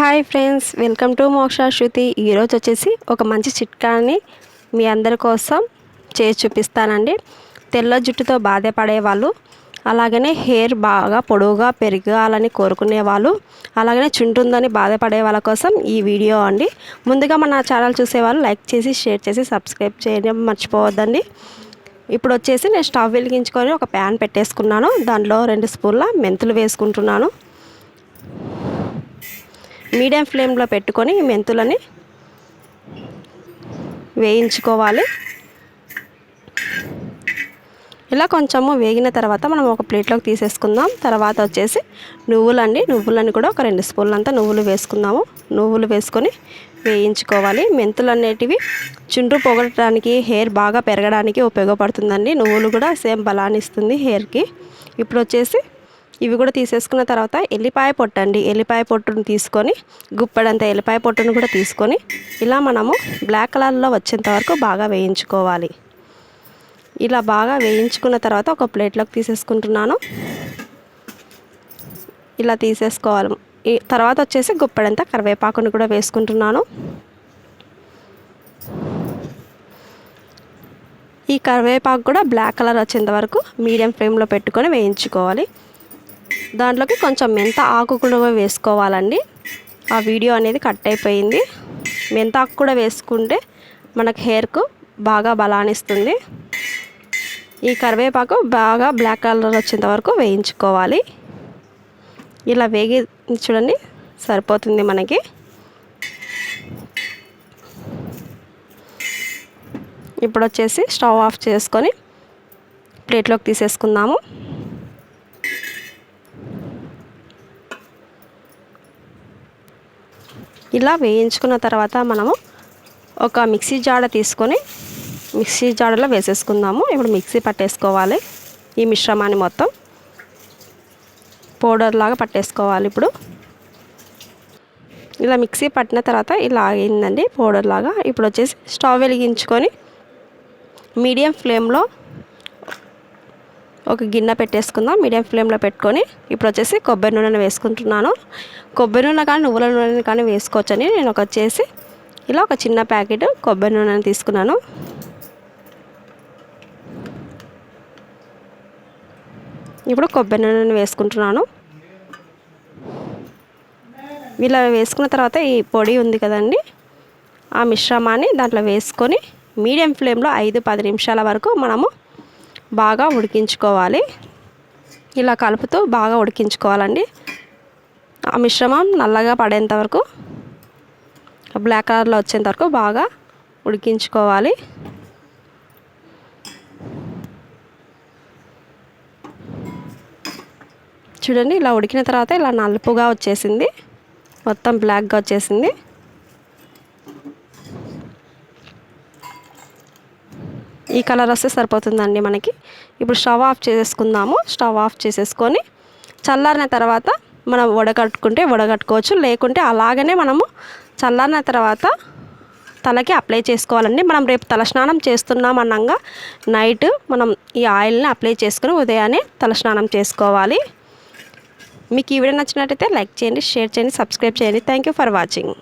Hi friends welcome to మోక్ష శృతి. ఈరోజు వచ్చేసి ఒక మంచి చిట్కాని మీ అందరి కోసం చేసి చూపిస్తానండి. తెల్ల జుట్టుతో బాధపడే వాళ్ళు అలాగనే హెయిర్ బాగా పొడవుగా పెరగాలని కోరుకునే వాళ్ళు అలాగనే చుంటుందని బాధపడే వాళ్ళ కోసం ఈ వీడియో అండి. ముందుగా మన ఛానల్ చూసేవాళ్ళు లైక్ చేసి షేర్ చేసి సబ్స్క్రైబ్ చేయడం మర్చిపోవద్దండి. ఇప్పుడు వచ్చేసి నేను స్టవ్ వెలిగించుకొని ఒక ప్యాన్ పెట్టేసుకున్నాను. దాంట్లో రెండు స్పూన్ల మెంతులు వేసుకుంటున్నాను. మీడియం ఫ్లేమ్లో పెట్టుకొని మెంతులని వేయించుకోవాలి. ఇలా కొంచెము వేగిన తర్వాత మనం ఒక ప్లేట్లోకి తీసేసుకుందాం. తర్వాత వచ్చేసి నువ్వులండి. నువ్వులని కూడా ఒక రెండు స్పూన్లంతా నువ్వులు వేసుకుందాము. నువ్వులు వేసుకొని వేయించుకోవాలి. మెంతులు అనేటివి చుండ్రు పొగడటానికి హెయిర్ బాగా పెరగడానికి ఉపయోగపడుతుందండి. నువ్వులు కూడా సేమ్ బలాన్ని ఇస్తుంది హెయిర్కి. ఇప్పుడు వచ్చేసి ఇవి కూడా తీసేసుకున్న తర్వాత ఎల్లిపాయ పొట్టు అండి ఎల్లిపాయ పొట్టును తీసుకొని గుప్పడంత ఎల్లిపాయ పొట్టును కూడా తీసుకొని ఇలా మనము బ్లాక్ కలర్లో వచ్చేంత వరకు బాగా వేయించుకోవాలి. ఇలా బాగా వేయించుకున్న తర్వాత ఒక ప్లేట్లోకి తీసేసుకుంటున్నాను. ఇలా తీసేసుకోవాలి. ఈ తర్వాత వచ్చేసి గుప్పడంత కరివేపాకుని కూడా వేసుకుంటున్నాను. ఈ కరివేపాకు కూడా బ్లాక్ కలర్ వచ్చేంత వరకు మీడియం ఫ్లేమ్లో పెట్టుకొని వేయించుకోవాలి. దాంట్లోకి కొంచెం మెంత ఆకు కూడా వేసుకోవాలండి. ఆ వీడియో అనేది కట్ అయిపోయింది. మెంత ఆకు కూడా వేసుకుంటే మనకు హెయిర్కు బాగా బలానిస్తుంది ఈ కరివేపాకు బాగా బ్లాక్ కలర్ వచ్చేంత వరకు వేయించుకోవాలి. ఇలా వేగి చూడండి సరిపోతుంది మనకి. ఇప్పుడు వచ్చేసి స్టవ్ ఆఫ్ చేసుకొని ప్లేట్లోకి తీసేసుకుందాము. ఇలా వేయించుకున్న తర్వాత మనము ఒక మిక్సీ జాడ తీసుకొని మిక్సీ జాడలో వేసేసుకుందాము. ఇప్పుడు మిక్సీ పట్టేసుకోవాలి. ఈ మిశ్రమాన్ని మొత్తం పౌడర్ లాగా పట్టేసుకోవాలి ఇప్పుడు. ఇలా మిక్సీ పట్టిన తర్వాత ఇలా అయిందండి పౌడర్ లాగా. ఇప్పుడు వచ్చేసి స్టవ్ వెలిగించుకొని మీడియం ఫ్లేమ్లో ఒక గిన్నె పెట్టేసుకుందాం. మీడియం ఫ్లేమ్లో పెట్టుకొని ఇప్పుడు వచ్చేసి కొబ్బరి నూనెను వేసుకుంటున్నాను. కొబ్బరి నూనె కానీ నువ్వుల నూనె కానీ వేసుకోవచ్చని నేను ఒక వచ్చేసి ఇలా ఒక చిన్న ప్యాకెట్ కొబ్బరి నూనెని తీసుకున్నాను. ఇప్పుడు కొబ్బరి నూనెని వేసుకుంటున్నాను. ఇలా వేసుకున్న తర్వాత ఈ పొడి ఉంది కదండి ఆ మిశ్రమాన్ని దాంట్లో వేసుకొని మీడియం ఫ్లేమ్లో ఐదు పది నిమిషాల వరకు మనము బాగా ఉడికించుకోవాలి. ఇలా కలుపుతూ బాగా ఉడికించుకోవాలండి. ఆ మిశ్రమం నల్లగా పడేంత వరకు బ్లాక్ కలర్లో వచ్చేంత వరకు బాగా ఉడికించుకోవాలి. చూడండి ఇలా ఉడికిన తర్వాత ఇలా నలుపుగా వచ్చేసింది. మొత్తం బ్లాక్గా వచ్చేసింది. ఈ కలర్ వస్తే సరిపోతుందండి మనకి. ఇప్పుడు స్టవ్ ఆఫ్ చేసుకుందాము. స్టవ్ ఆఫ్ చేసేసుకొని చల్లారిన తర్వాత మనం వడగట్టుకుంటే వడగట్టుకోవచ్చు. లేకుంటే అలాగనే మనము చల్లారిన తర్వాత తలకి అప్లై చేసుకోవాలండి. మనం రేపు తలస్నానం చేస్తున్నాం అన్నంగా నైట్ మనం ఈ ఆయిల్ని అప్లై చేసుకుని ఉదయాన్నే తలస్నానం చేసుకోవాలి. మీకు ఈ వీడియో నచ్చినట్టయితే లైక్ చేయండి షేర్ చేయండి సబ్స్క్రైబ్ చేయండి. Thank you for watching